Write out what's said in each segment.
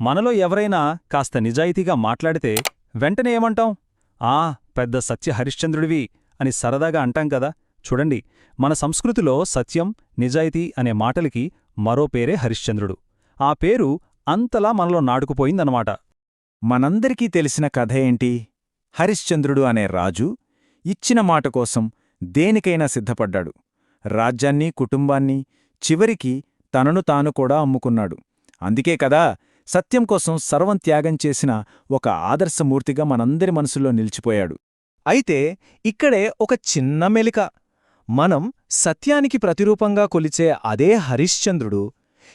మనలో ఎవరైనా కాస్త నిజాయితీగా మాట్లాడితే వెంటనే ఏమంటాం? ఆ పెద్ద సత్య హరిశ్చంద్రుడివి అని సరదాగా అంటాం కదా. చూడండి మన సంస్కృతిలో సత్యం నిజాయితీ అనే మాటలకి మరో పేరే హరిశ్చంద్రుడు. ఆ పేరు అంతలా మనలో నాడుకుపోయిందనమాట మనందరికీ తెలిసిన కథ ఏంటి? హరిశ్చంద్రుడు అనే రాజు ఇచ్చిన మాట కోసం దేనికైనా సిద్ధపడ్డాడు. రాజ్యాన్ని కుటుంబాన్ని చివరికి తనను తాను కూడా అమ్ముకున్నాడు. అందుకే కదా సత్యం కోసం సర్వం త్యాగం చేసిన ఒక ఆదర్శమూర్తిగా మనందరి మనసులో నిలిచిపోయాడు. అయితే ఇక్కడే ఒక చిన్న మెలిక. మనం సత్యానికి ప్రతిరూపంగా కొలిచే అదే హరిశ్చంద్రుడు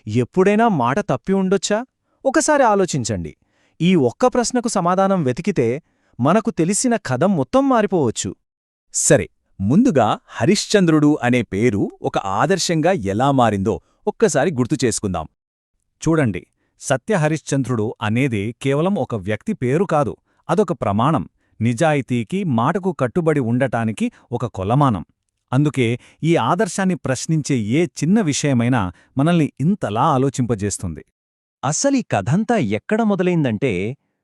ఎప్పుడైనా మాట తప్పి ఉండొచ్చా? ఒకసారి ఆలోచించండి. ఈ ఒక్క ప్రశ్నకు సమాధానం వెతికితే మనకు తెలిసిన కథం మొత్తం మారిపోవచ్చు. సరే ముందుగా హరిశ్చంద్రుడు అనే పేరు ఒక ఆదర్శంగా ఎలా మారిందో ఒక్కసారి గుర్తు చేసుకుందాం. చూడండి. సత్య హరిశ్చంద్రుడు అనేది కేవలం ఒక వ్యక్తి పేరు కాదు అదొక ప్రమాణం. నిజాయితీకి మాటకు కట్టుబడి ఉండటానికి ఒక కొలమానం. అందుకే ఈ ఆదర్శాన్ని ప్రశ్నించే ఏ చిన్న విషయమైనా మనల్ని ఇంతలా ఆలోచింపజేస్తుంది. అసలీ కథంతా ఎక్కడ మొదలైందంటే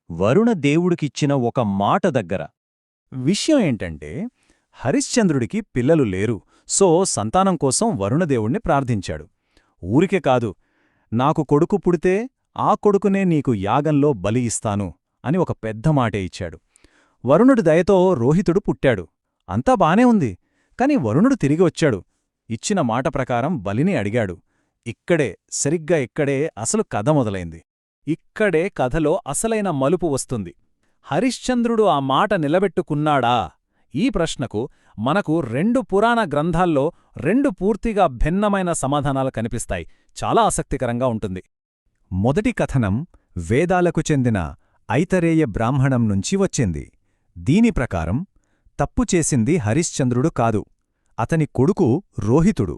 వరుణ దేవుడికిచ్చిన ఒక మాట దగ్గర. విషయం ఏంటంటే హరిశ్చంద్రుడికి పిల్లలు లేరు సో సంతానం కోసం వరుణదేవుణ్ణి ప్రార్థించాడు. ఊరికే కాదు నాకు కొడుకు పుడితే ఆ కొడుకునే నీకు యాగంలో బలి ఇస్తాను అని ఒక పెద్ద మాటే ఇచ్చాడు. వరుణుడి దయతో రోహితుడు పుట్టాడు. అంతా బానే ఉంది కాని వరుణుడు తిరిగి వచ్చాడు. ఇచ్చిన మాట ప్రకారం బలిని అడిగాడు. ఇక్కడే సరిగ్గా ఇక్కడే అసలు కథ మొదలైంది. ఇక్కడే కథలో అసలైన మలుపు వస్తుంది. హరిశ్చంద్రుడు ఆ మాట నిలబెట్టుకున్నాడా? ఈ ప్రశ్నకు మనకు రెండు పురాణ గ్రంథాల్లో రెండు పూర్తిగా భిన్నమైన సమాధానాలు కనిపిస్తాయి. చాలా ఆసక్తికరంగా ఉంటుంది. మొదటి కథనం వేదాలకు చెందిన ఐతరేయ బ్రాహ్మణం నుంచి వచ్చింది. దీని ప్రకారం తప్పు చేసింది హరిశ్చంద్రుడు కాదు. అతని కొడుకు రోహితుడు.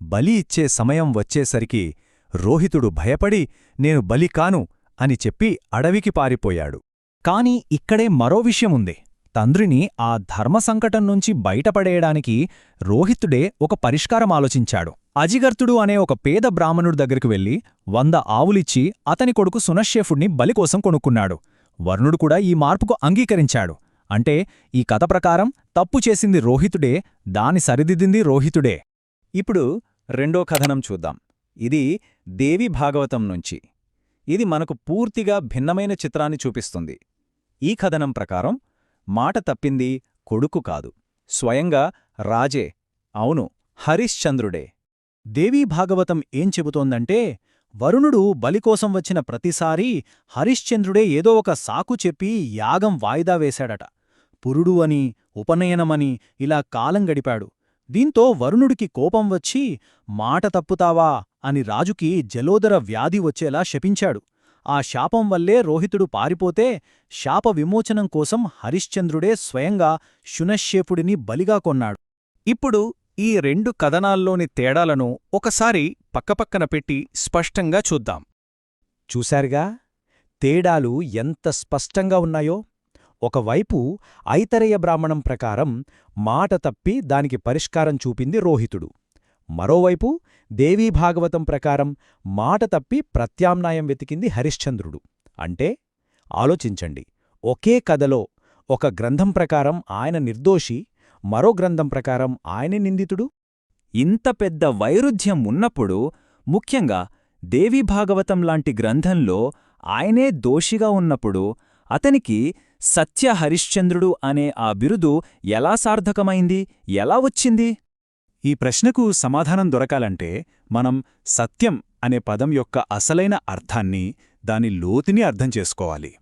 బలి ఇచ్చే సమయం వచ్చేసరికి రోహితుడు భయపడి నేను బలి కాను అని చెప్పి అడవికి పారిపోయాడు. కాని ఇక్కడే మరో విషయముంది తండ్రిని ఆ ధర్మ సంకటం నుంచి బయటపడేయడానికి రోహితుడే ఒక పరిష్కారం ఆలోచించాడు. అజిగర్తుడు అనే ఒక పేద బ్రాహ్మణుడి దగ్గరికి వెళ్ళి వంద ఆవులిచ్చి అతని కొడుకు సునశ్శేఫుణ్ణి బలికోసం కొనుక్కున్నాడు. వర్ణుడు కూడా ఈ మార్పుకు అంగీకరించాడు. అంటే ఈ కథ ప్రకారం తప్పు చేసింది రోహితుడే దాని సరిదిద్దింది రోహితుడే. ఇప్పుడు రెండో కథనం చూద్దాం. ఇది దేవి భాగవతం నుంచి. ఇది మనకు పూర్తిగా భిన్నమైన చిత్రాన్ని చూపిస్తుంది. ఈ కథనం ప్రకారం మాట తప్పింది కొడుకు కాదు. స్వయంగా రాజే అవును హరిశ్చంద్రుడే. దేవీ భాగవతం ఏం చెబుతోందంటే వరుణుడు బలికోసం వచ్చిన ప్రతిసారీ హరిశ్చంద్రుడే ఏదో ఒక సాకు చెప్పి యాగం వాయిదా వేశాడట. పురుడు అని ఉపనయనమని ఇలా కాలం గడిపాడు. దీంతో వరుణుడికి కోపం వచ్చి మాట తప్పుతావా? అని రాజుకి జలోదర వ్యాధి వచ్చేలా శపించాడు. ఆ శాపం వల్లే రోహితుడు పారిపోతే శాప విమోచనం కోసం హరిశ్చంద్రుడే స్వయంగా శునశ్శేపుడిని బలిగా కొన్నాడు. ఇప్పుడు ఈ రెండు కథనాల్లోని తేడాలను ఒకసారి పక్కపక్కన పెట్టి స్పష్టంగా చూద్దాం. చూశారుగా? తేడాలు ఎంత స్పష్టంగా ఉన్నాయో? ఒకవైపు ఐతరేయ బ్రాహ్మణం ప్రకారం మాట తప్పి దానికి పరిష్కారం చూపింది రోహితుడు. మరోవైపు దేవీ భాగవతం ప్రకారం మాట తప్పి ప్రత్యామ్నాయం వెతికింది హరిశ్చంద్రుడు. అంటే ఆలోచించండి ఒకే కథలో ఒక గ్రంథం ప్రకారం ఆయన నిర్దోషి మరో గ్రంథం ప్రకారం ఆయనే నిందితుడు? ఇంత పెద్ద వైరుధ్యం ఉన్నప్పుడు ముఖ్యంగా దేవీ భాగవతం లాంటి గ్రంథంలో ఆయనే దోషిగా ఉన్నప్పుడు అతనికి సత్య హరిశ్చంద్రుడు అనే ఆ బిరుదు ఎలా సార్థకమైంది? ఎలా వచ్చింది? ఈ ప్రశ్నకు సమాధానం దొరకాలంటే మనం సత్యం అనే పదం యొక్క అసలైన అర్థాన్ని దాని లోతుని అర్థం చేసుకోవాలి.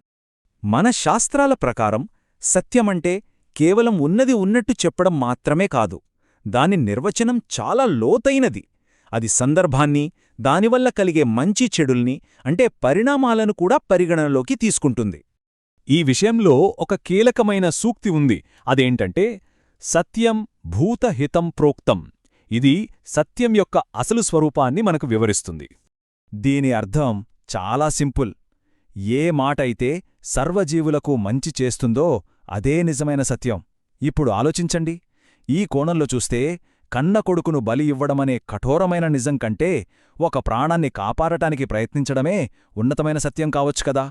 మన శాస్త్రాల ప్రకారం సత్యమంటే కేవలం ఉన్నది ఉన్నట్టు చెప్పడం మాత్రమే కాదు దాని నిర్వచనం చాలా లోతైనది. అది సందర్భాన్ని దానివల్ల కలిగే మంచి చెడుల్ని అంటే పరిణామాలను కూడా పరిగణనలోకి తీసుకుంటుంది. ఈ విషయంలో ఒక కీలకమైన సూక్తి ఉంది. అదేంటంటే సత్యం భూతహితం ప్రోక్తం. ఇది సత్యం యొక్క అసలు స్వరూపాన్ని మనకు వివరిస్తుంది. దీని అర్థం చాలా సింపుల్. ఏ మాటైతే సర్వజీవులకు మంచి చేస్తుందో అదే నిజమైన సత్యం. ఇప్పుడు ఆలోచించండి. ఈ కోణంలో చూస్తే కన్న కొడుకును బలి ఇవ్వడమనే కఠోరమైన నిజం కంటే ఒక ప్రాణాన్ని కాపాడటానికి ప్రయత్నించడమే ఉన్నతమైన సత్యం కావచ్చు కదా?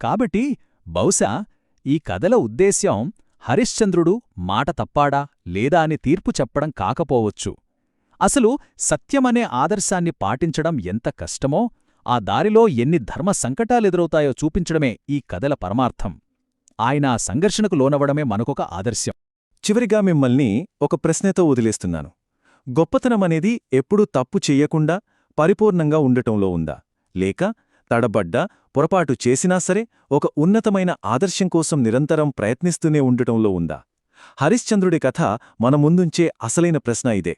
కాబట్టి బహుశా ఈ కథల ఉద్దేశ్యం హరిశ్చంద్రుడు మాట తప్పాడా లేదా అని తీర్పు చెప్పడం కాకపోవచ్చు. అసలు సత్యమనే ఆదర్శాన్ని పాటించడం ఎంత కష్టమో ఆ దారిలో ఎన్ని ధర్మ సంకటాలెదురవుతాయో చూపించడమే ఈ కథల పరమార్థం. ఆయన ఆ సంఘర్షణకు లోనవడమే మనకొక ఆదర్శం. చివరిగా మిమ్మల్ని ఒక ప్రశ్నతో వదిలేస్తున్నాను. గొప్పతనమనేది ఎప్పుడూ తప్పు చెయ్యకుండా పరిపూర్ణంగా ఉండటంలో ఉందా? లేక తడబడ్డా పొరపాటు చేసినా సరే ఒక ఉన్నతమైన ఆదర్శం కోసం నిరంతరం ప్రయత్నిస్తూనే ఉండటంలో ఉందా? హరిశ్చంద్రుడి కథ మన ముందుంచే అసలైన ప్రశ్న ఇదే.